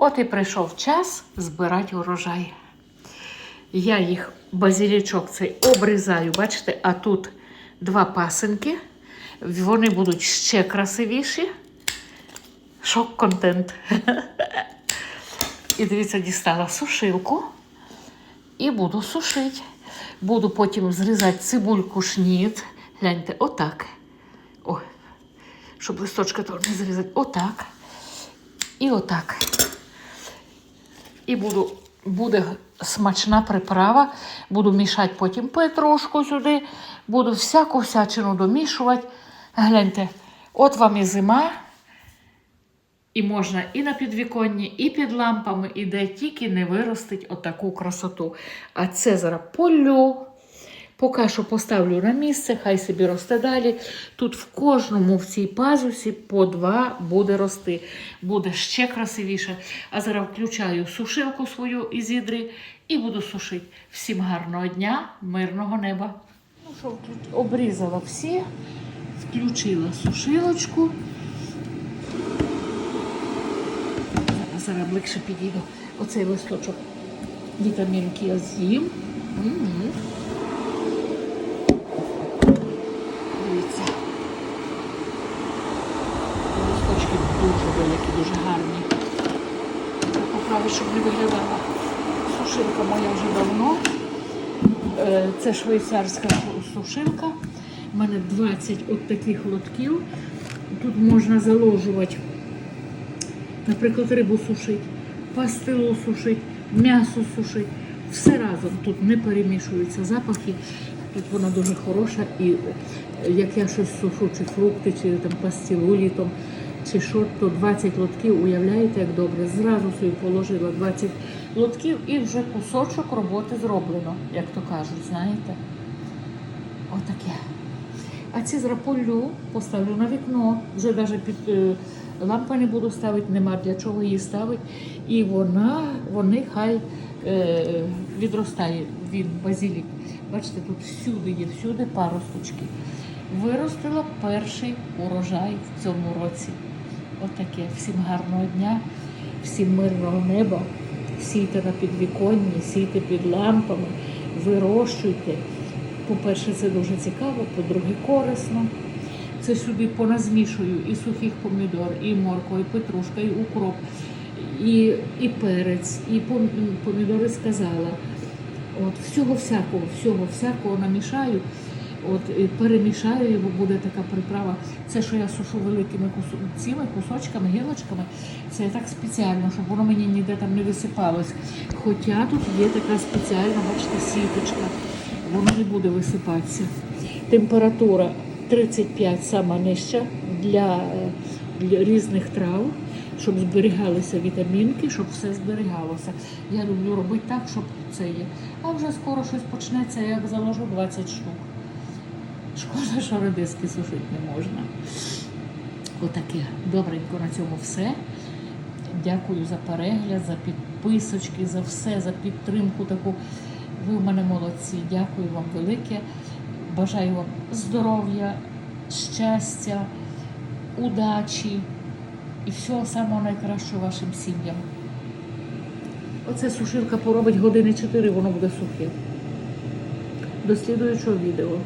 От і прийшов час збирати урожай. Я їх базилічок цей обрізаю, бачите, а тут два пасинки. Вони будуть ще красивіші. Шок-контент. І дивіться, дістала сушилку і буду сушити. Буду потім зрізати цибульку шніт. Гляньте, отак. Ой, щоб листочка не зрізати. Отак. І отак. І буду, буде смачна приправа. Буду мішати потім петрушку сюди. Буду всяку всячину домішувати. Гляньте, от вам і зима. І можна і на підвіконні, і під лампами, і де тільки не виростить отаку красоту. А це зараз полю. Поки що поставлю на місце, хай собі росте далі. Тут в кожному в цій пазусі по два буде рости. Буде ще красивіше. А зараз включаю сушилку свою із ідри і буду сушити. Всім гарного дня, мирного неба. Ну що, вклю- обрізала всі, включила сушилочку. Зараз, зараз ближче підійду. Оцей листочок вітамінки я з'їм. Дуже великі, дуже гарні. Поправити, щоб не виглядала. Сушилка моя вже давно. Е, Це швейцарська сушилка. У мене 20 от таких лотків. Тут можна заложувати наприклад, рибу сушить, пастилу сушить, м'ясо сушить. Все разом тут не перемішуються запахи. Тут вона дуже хороша. І е, як я щось сушу, чи фрукти, чи там пастилу літом, чи що, то 20 лотків, уявляєте, як добре. Зразу собі положила 20 лотків і вже кусочок роботи зроблено, як то кажуть, знаєте. Отаке. А ці зраполю поставлю на вікно. Вже навіть під е, лампи не буду ставити, нема для чого її ставити. І вона, вони хай е, відростає він базилік. Бачите, тут всюди є, всюди паросточки. Виростила перший урожай в цьому році. Отаке. Всім гарного дня, всім мирного неба. Сійте на підвіконні, сійте під лампами, вирощуйте. По-перше, це дуже цікаво, по-друге, корисно. Це сюди поназмішую і сухих помідор, і морква, і петрушка, і укроп, і, і перець, і пом- помідори сказала. От, всього всякого, всього всякого намішаю. От, перемішаю його, буде така приправа. Це, що я сушу великими цими кусочками, гілочками, це так спеціально, щоб воно мені ніде там не висипалось. Хоча тут є така спеціальна, бачите, сіточка, воно не буде висипатися. Температура 35 сама нижча для, е, для різних трав, щоб зберігалися вітамінки, щоб все зберігалося. Я люблю робити так, щоб це є. А вже скоро щось почнеться, як заложу 20 штук. Шкода, що редиски сушити не можна. Отаке. Добренько на цьому все. Дякую за перегляд, за підписочки, за все, за підтримку таку. Ви в мене молодці. Дякую вам велике. Бажаю вам здоров'я, щастя, удачі і всього самого найкращого вашим сім'ям. Оце сушилка поробить години 4, воно буде сухе. До слідуючого відео.